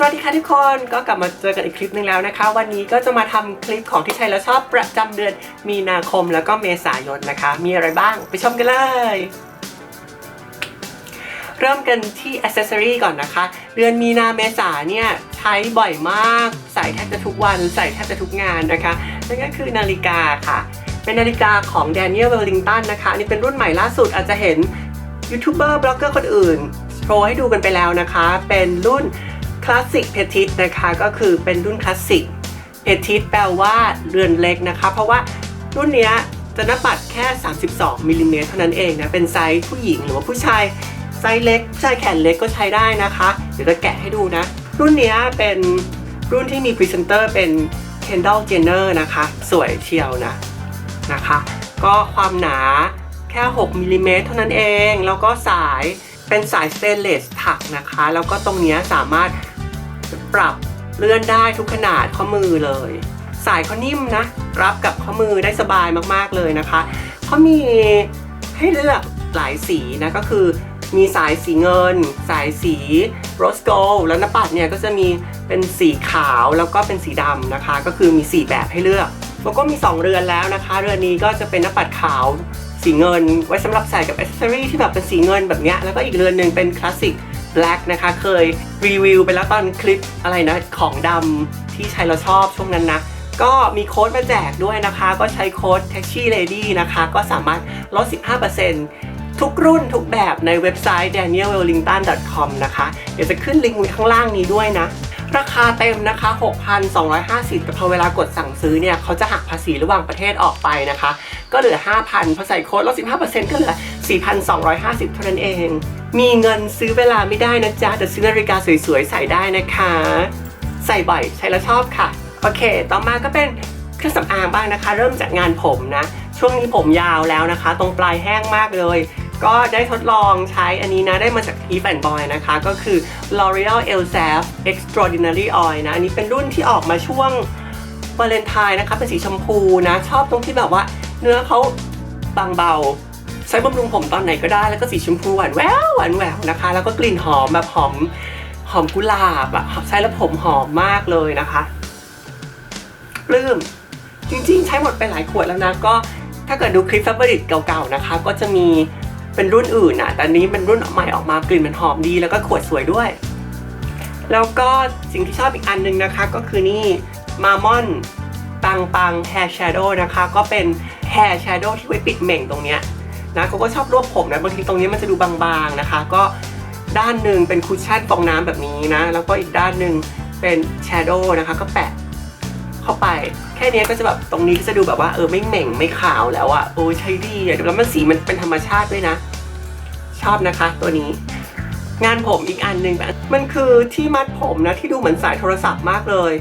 สวัสดีค่ะทุกคนก็กลับมาเจอกันอีกคลิปหนึ่งแล้วนะคะ วันนี้ก็จะมาทำคลิปของที่ใช้แล้วชอบประจำเดือนมีนาคมแล้วก็เมษายนนะคะ มีอะไรบ้างไปชมกันเลย เริ่มกันที่อ c เซ s ซอรีก่อนนะคะ เดือนมีนาเมษาเนี่ยใช้บ่อยมาก ใส่แทบจะทุกวัน ใส่แทบจะทุกงานนะคะนั่นก็คือนาฬิกาค่ะ เป็นนาฬิกาของ Daniel Wellington นะคะนนี่เป็นรุ่นใหม่ล่าสุดอาจจะเห็นยูทูบเบอร์บล็อกเกอร์คนอื่นโชว์ให้ดูกันไปแล้วนะคะ เป็นรุ่น คลาสสิกเพทิสนะคะก็คือเป็นรุ่นคลาสสิกเพทิสแปลว่าเรือนเล็กนะคะ เพราะว่ารุ่นนี้จะน้าปัดแค่ 32มิลลิเมตรเท่านั้นเองนะ เป็นไซส์ผู้หญิงหรือว่าผู้ชายไซส์เล็กผู้ชายแขนเล็กก็ใช้ได้นะคะ เดี๋ยวจะแกะให้ดูนะ รุ่นนี้เป็นรุ่นที่มีพรีเซนเตอร์เป็น Kendall Jenner นะคะ สวยเชียวนะนะคะ ก็ความหนาแค่ 6มิลลิเมตรเท่านั้นเอง แล้วก็สายเป็นสายสเตนเลสถักนะคะ แล้วก็ตรงนี้สามารถ ปรับเลื่อนได้ทุกขนาดข้อมือเลย สายเขานิ่มนะ รับกับข้อมือได้สบายมากๆเลยนะคะเขามีให้เลือกหลายสีนะก็คือมีสายสีเงิน สายสีโรสโกลแล้วน้าปัดเนี่ยก็จะมีเป็นสีขาวแล้วก็เป็นสีดำนะคะ ก็คือมี 4 แบบให้เลือกแล้วก็มี 2 เรือนแล้วนะคะ เรือนนี้ก็จะเป็นน้าปัดขาวสีเงิน ไว้สำหรับใส่กับอ c เซ s ซอรีที่แบบเป็นสีเงินแบบเนี้ยแล้วก็อีกเรือนหนึ่งเป็นคลาสสิก แบล็กนะคะ เคยรีวิวไปแล้วตอนคลิปอะไรนะ ของดำที่ใช้แล้วชอบช่วงนั้นนะ ก็มีโค้ดมาแจกด้วยนะคะ ก็ใช้โค้ด Taxi Lady นะคะ ก็สามารถลด 15%ทุกรุ่นทุกแบบในเว็บไซต์ danielwellington.com นะคะ เดี๋ยวจะขึ้นลิงก์ไว้ข้างล่างนี้ด้วยนะ ราคาเต็มนะคะ 6,250 แต่พอเวลากดสั่งซื้อเนี่ย เขาจะหักภาษีระหว่างประเทศออกไปนะคะ ก็เหลือ 5,000พอใส่โค้ดลด 15%ก็เหลือ 4,250 เท่านั้นเอง มีเงินซื้อเวลาไม่ได้นะจ๊ะแต่ซื้อนาฬิกาสวยๆ ใส่ได้นะคะ ใส่บ่อยใช้แล้วชอบค่ะ โอเค ต่อมาก็เป็นเครื่องสำอางบ้างนะคะ เริ่มจากงานผมนะ ช่วงนี้ผมยาวแล้วนะคะ ตรงปลายแห้งมากเลย ก็ได้ทดลองใช้อันนี้นะ ได้มาจาก e v e n Boy นะคะ ก็คือ L'Oreal Elseve Extraordinary Oil นะ อันนี้เป็นรุ่นที่ออกมาช่วงวาเลนไทน์นะคะ เป็นสีชมพูนะ ชอบตรงที่แบบว่าเนื้อเขาบางเบา ใช้บำรุงผมตอนไหนก็ได้แล้วก็สีชมพูหวานแววหวานแหววนะคะ แล้วก็กลิ่นหอมแบบหอมหอมกุหลาบอะใช้แล้วผมหอมมากเลยนะคะปลื้มจริงๆ ใช้หมดไปหลายขวดแล้วนะก็ถ้าเกิดดูคลิป f a v o r i t เก่าๆนะคะ ก็จะมีเป็นรุ่นอื่นอะแต่นี้เป็นรุ่นใหม่ออกมากลิ่นมันหอมดีแล้วก็ขวดสวยด้วย แล้วก็สิ่งที่ชอบอีกอันหนึงนะคะ ก็คือนี่มามอนปังปัง Hair Shadow นะคะ ก็เป็น Hair Shadow ที่ไว้ปิดเหม่งตรงเนี้ย นะเขาก็ชอบรวบผมนะบางทีตรงนี้มันจะดูบางๆนะคะ ก็ด้านหนึ่งเป็นคุชชั่นฟองน้ำแบบนี้นะ แล้วก็อีกด้านหนึ่งเป็น Shadow นะคะ ก็แปะเข้าไป แค่นี้ก็จะแบบตรงนี้ก็จะดูแบบว่าเออไม่เหม่งไม่ขาวแล้วอะโอ้ยใช้ดีอะแล้วมันสีมันเป็นธรรมชาติด้วยนะ ชอบนะคะ ตัวนี้งานผมอีกอันหนึ่งแบบมันคือที่มัดผมนะ ที่ดูเหมือนสายโทรศัพท์มากเลย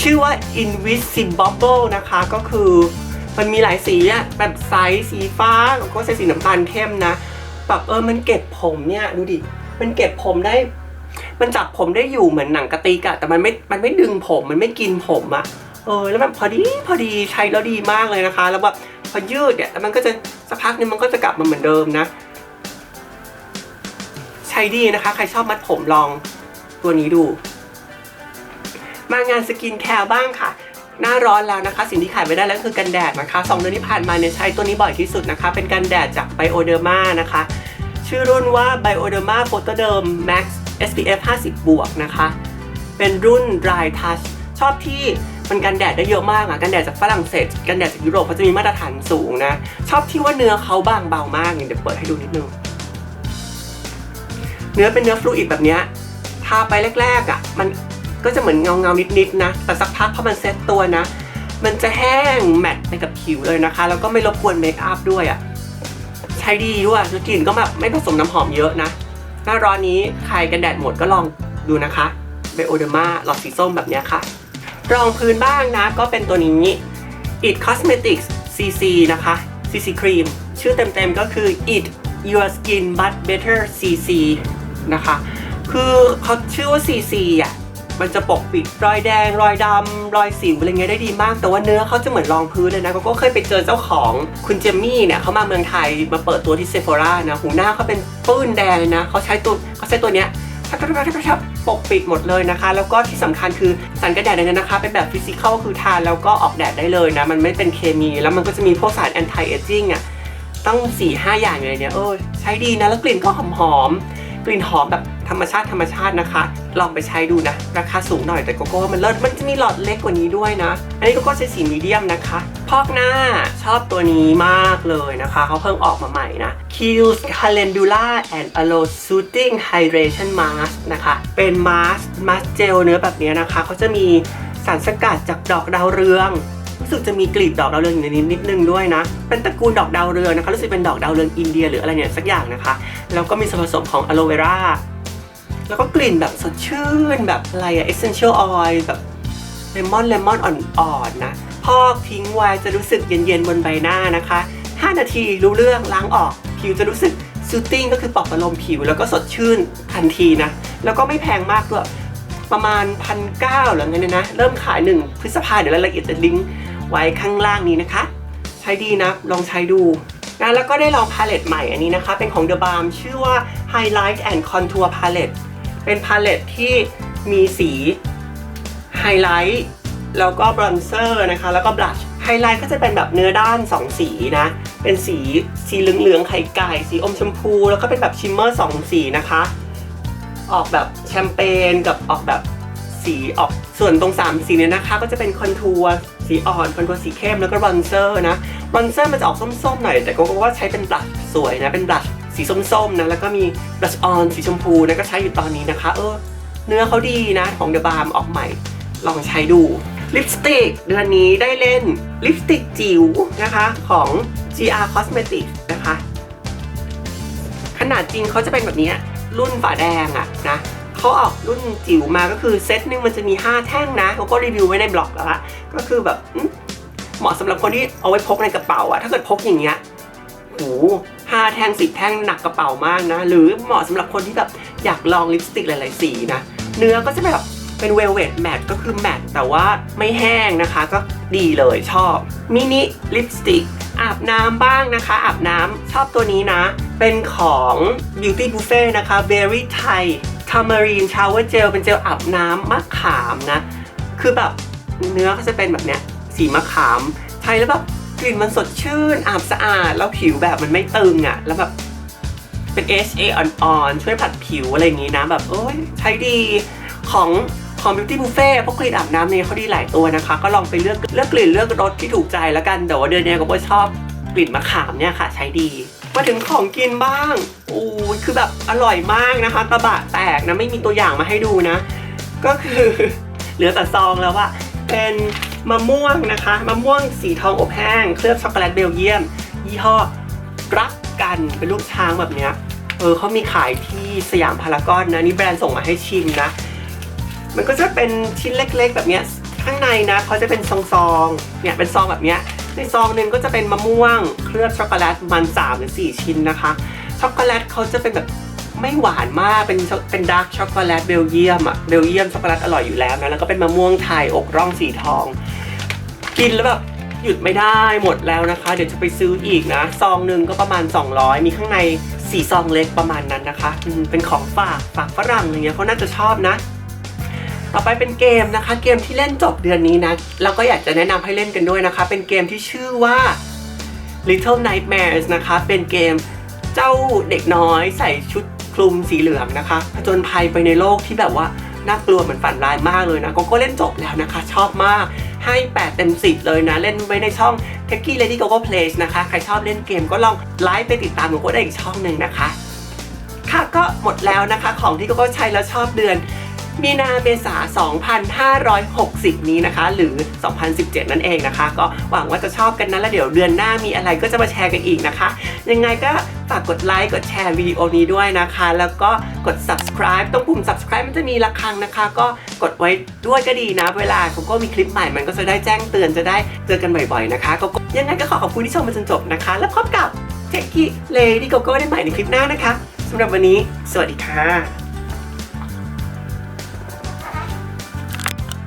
ชื่อว่า Invisible นะคะก็คือ มันมีหลายสีอะแบบใสสีฟ้าแล้วก็ใส่สีน้ำตาลเข้มนะแบบเออมันเก็บผมเนี่ยดูดิมันเก็บผมได้ มันจับผมได้อยู่เหมือนหนังกระติกอะแต่มันไม่มันไม่ดึงผมมันไม่กินผมอะเออแล้วแบบพอดีพอดีใช้แล้วดีมากเลยนะคะ แล้วแบบพอยืดเนี่ยแล้วมันก็จะสักพักนึงมันก็จะกลับมาเหมือนเดิมนะ ใช้ดีนะคะ ใครชอบมัดผมลองตัวนี้ดู มางานสกินแคร์บ้างค่ะ หน้าร้อนแล้วนะคะ สิ่งที่ขายไม่ได้แล้วคือกันแดดนะคะสองเดือนที่ผ่านมาเนี่ยใช้ตัวนี้บ่อยที่สุดนะคะ เป็นกันแดดจาก Bioderma นะคะ ชื่อรุ่นว่า Bioderma Photoderm Max SPF 50 บวกนะคะ เป็นรุ่น Dry Touch ชอบที่มันกันแดดได้เยอะมากอะกันแดดจากฝรั่งเศส กันแดดจากยุโรปเขาจะมีมาตรฐานสูงนะ ชอบที่ว่าเนื้อเขาบางเบามากเนี่ยเดี๋ยวเปิดให้ดูนิดนึง เนื้อเป็นเนื้อฟลูอิดแบบเนี้ยทาไปแรกๆอะมัน ก็จะเหมือนเงาเงาๆนิดๆนะ แต่สักพักพอมันเซ็ตตัวนะ มันจะแห้งแมตต์ไปกับผิวเลยนะคะ แล้วก็ไม่รบกวนเมคอัพด้วยอะ ใช้ดีด้วยแล้วกลิ่นก็แบบไม่ผสมน้ำหอมเยอะนะ หน้าร้อนนี้ใครกันแดดหมดก็ลองดูนะคะเบโอเดอร์มาหลอดสีส้มแบบเนี้ยค่ะ รองพื้นบ้างนะ ก็เป็นตัวนี้ It Cosmetics CC นะคะ CC Cream ชื่อเต็มๆก็คือ It Your Skin But Better CC นะคะ คือเขาชื่อว่า CC อะ มันจะปกปิดรอยแดง รอยดำรอยสิวอะไรเงี้ยได้ดีมาก แต่ว่าเนื้อเขาจะเหมือนรองพื้นเลยนะก็เคยไปเจอเจ้าของคุณเจมี่เนี่ยเขามาเมืองไทยมาเปิดตัวที่เซฟ h o รานะหูหน้าเขาเป็นปื้นแดงเลยนะเขาใช้ตัวเขาใช้ตัวเนี้ยปกปิดหมดเลยนะคะ แล้วก็ที่สำคัญคือสารกันแดดเนี่ยนะคะ เป็นแบบฟิสิกอลคือทานแล้วก็ออกแดดได้เลยนะ มันไม่เป็นเคมีแล้วมันก็จะมีพวกสาร anti aging อะต้อง4ี่ห้าอย่างเลยเนี่ยเออใช้ดีนะ แล้วกลิ่นก็หอมหอมๆกลิ่นหอมแบบ ธรรมชาติธรรมชาตินะคะ ลองไปใช้ดูนะ ราคาสูงหน่อยแต่โกโก้มันเลิศมันจะมีหลอดเล็กกว่านี้ด้วยนะ อันนี้โกโก้ใช้สีมีเดียมนะคะ พอกหน้าชอบตัวนี้มากเลยนะคะเขาเพิ่งออกมาใหม่นะ Kills Calendula and Aloe Soothing Hydration Mask นะคะ เป็นมาสก์มาสก์เจลเนื้อแบบนี้นะคะเขาจะมีสารสกัดจากดอกดาวเรืองรู้สึกจะมีกลีบดอกดาวเรืองอยู่ในนี้นิดนึงด้วยนะ เป็นตระกูลดอกดาวเรืองนะคะ รู้สึกเป็นดอกดาวเรืองอินเดียหรืออะไรเนี่ยสักอย่างนะคะ แล้วก็มีส่วนผสมของอะโลเวรา แล้วก็กลิ่นแบบสดชื่นแบบอะไรอะ essential oil แบบเลมอนเลมอนอ่อนๆนะ พอกทิ้งไว้จะรู้สึกเย็นๆบนใบหน้านะคะ 5 นาทีรู้เรื่องล้างออก ผิวจะรู้สึกซูตติ้งก็คือปลอบประโลมผิวแล้วก็สดชื่นทันทีนะ แล้วก็ไม่แพงมากด้วย ประมาณพันเก้าหรือไงเนี่ยนะ เริ่มขาย1พฤษภาเดี๋ยวรายละเอียดจะลิงก์ไว้ข้างล่างนี้นะคะ ใช้ดีนะ ลองใช้ดูนะแล้วก็ได้ลองพาเลตใหม่อันนี้นะคะ เป็นของ The Balm ชื่อว่า Highlight and Contour Palette เป็นพาเลตที่มีสีไฮไลท์แล้วก็บรอนเซอร์นะคะ แล้วก็บลัชไฮไลท์ก็จะเป็นแบบเนื้อด้าน 2 สีนะ เป็นสีสีเหลืองๆไข่ไก่ สีอมชมพู แล้วก็เป็นแบบชิมเมอร์ 2 สีนะคะ ออกแบบแชมเปญกับออกแบบสีออกส่วนตรง 3 สีเนี่ยนะคะ ก็จะเป็นคอนทัวร์สีอ่อนคอนทัวร์สีเข้มแล้วก็บรอนเซอร์นะบรอนเซอร์มันจะออกส้มๆหน่อย แต่ก็ว่าใช้เป็นบลัชสวยนะเป็นบลัช สีส้มๆนะแล้วก็มีบลัชออนสีชมพูนะก็ใช้อยู่ตอนนี้นะคะ เออ เนื้อเขาดีนะของเดอะบาร์มออกใหม่ ลองใช้ดูลิปสติกเดือนนี้ได้เล่นลิปสติกจิ๋วนะคะของ GR Cosmetics นะคะ ขนาดจริงเขาจะเป็นแบบนี้รุ่นฝาแดงอะนะเขาออกรุ่นจิ๋วมาก็คือเซตหนึงมันจะมี 5 แท่งนะเขาก็รีวิวไว้ในบล็อกแล้วละก็คือแบบเหมาะสำหรับคนที่เอาไว้พกในกระเป๋าอะถ้าเกิดพกอย่างเงี้ยโห ห้าแท่งสิบแท่งหนักกระเป๋ามากนะ หรือเหมาะสำหรับคนที่แบบอยากลองลิปสติกหลาย ๆ สีนะ เนื้อก็จะแบบเป็นเวลเว t แมทก็คือแมทแต่ว่าไม่แห้งนะคะก็ดีเลยชอบมินิลิปสติกอาบน้ำบ้างนะคะ อาบน้ำชอบตัวนี้นะ เป็นของ Beauty Buffet นะคะ Berry Thai Tamarind Shower Gel เป็นเจลอาบน้ำมะขามนะ คือแบบเนื้อก็จะเป็นแบบเนี้ยสีมะขาม ใช้แล้วแบบ กลิ่นมันสดชื่นอาบสะอาด แล้วผิวแบบมันไม่ตึงอะ่ะ แล้วแบบเป็น HA อ่อนๆ ช่วยผัดผิวอะไรอย่างงี้นะ แบบโอ้ยใช้ดีของของ Beauty Buffet พวกกลิ่นอาบน้ำเนี่ยเขาดีหลายตัวนะคะ ก็ลองไปเลือกเลือกกลิ่นเลือกรสที่ถูกใจแล้วกันแต่ว่าเดือนนี้ก็ชอบกลิ่นมะขามเนี่ยค่ะใช้ดีมาถึงของกินบ้างอู้คือแบบอร่อยมากนะคะ ตะบะแตกนะไม่มีตัวอย่างมาให้ดูนะ ก็คือเหลือแต่ซองแล้วว่าเป็น มะม่วงนะคะมะม่วงสีทองอบแห้งเคลือบช็อกโกแลตเบลเยียม ยี่ห้อรักกันเป็นรูปช้างแบบเนี้ยเออเขามีขายที่สยามพารากอนนะนี่แบรนด์ส่งมาให้ชิมนะ มันก็จะเป็นชิ้นเล็ก ๆ แบบเนี้ยข้างในนะเขาจะเป็นซองๆเนี่ยเป็นซองแบบเนี้ยในซองหนึ่งก็จะเป็นมะม่วงเคลือบช็อกโกแลตมัน3หรือ4ชิ้นนะคะช็อกโกแลตเขาจะเป็นแบบไม่หวานมากเป็นเป็นดาร์กช็อกโกแลตเบลเยียมอะเบลเยียมช็อกโกแลตอร่อยอยู่แล้วนะแล้วก็เป็นมะม่วงไทยอกร่องสีทอง กินแล้วแบบหยุดไม่ได้หมดแล้วนะคะ เดี๋ยวจะไปซื้ออีกนะ ซองหนึ่งก็ประมาณ 200 มีข้างในสีซองเล็กประมาณนั้นนะคะเป็นของฝากฝากฝรั่งอะไรเงี้ยเขาน่าจะชอบนะ ต่อไปเป็นเกมนะคะ เกมที่เล่นจบเดือนนี้นะเราก็อยากจะแนะนำให้เล่นกันด้วยนะคะ เป็นเกมที่ชื่อว่า Little Nightmares นะคะ เป็นเกมเจ้าเด็กน้อยใส่ชุดคลุมสีเหลืองนะคะผจญภัยไปในโลกที่แบบว่าน่ากลัวเหมือนฝันร้ายมากเลยนะก็ก็เล่นจบแล้วนะคะ ชอบมาก ให้ 8 เต็ม 10 เลยนะ เล่นไว้ในช่อง t e c h i Lady Gogo Plays นะคะ ใครชอบเล่นเกมก็ลองไลฟ์ไปติดตามของก็ได้อีกช่องหนึ่งนะคะ ค่ะก็หมดแล้วนะคะของที่ก็ใช้แล้วชอบเดือน มีนาเมษา 2560 นี้นะคะ หรือ 2017 นั่นเองนะคะ ก็หวังว่าจะชอบกันนะแล้วเดี๋ยวเดือนหน้ามีอะไรก็จะมาแชร์กันอีกนะคะ ยังไงก็ฝากกดไลค์กดแชร์วิดีโอนี้ด้วยนะคะ แล้วก็กด subscribe ต้องปุ่ม subscribe มันจะมีระฆังนะคะ ก็กดไว้ด้วยก็ดีนะ เวลาเขาก็มีคลิปใหม่มันก็จะได้แจ้งเตือนจะได้เจอกันบ่อยๆนะคะก็ยังไงก็ขอขอบคุณที่ชมมาจนจบนะคะ แล้วพบกับเทคกี้เลดี้โกโก้ได้ใหม่ในคลิปหน้านะคะสำหรับวันนี้ สวัสดีค่ะ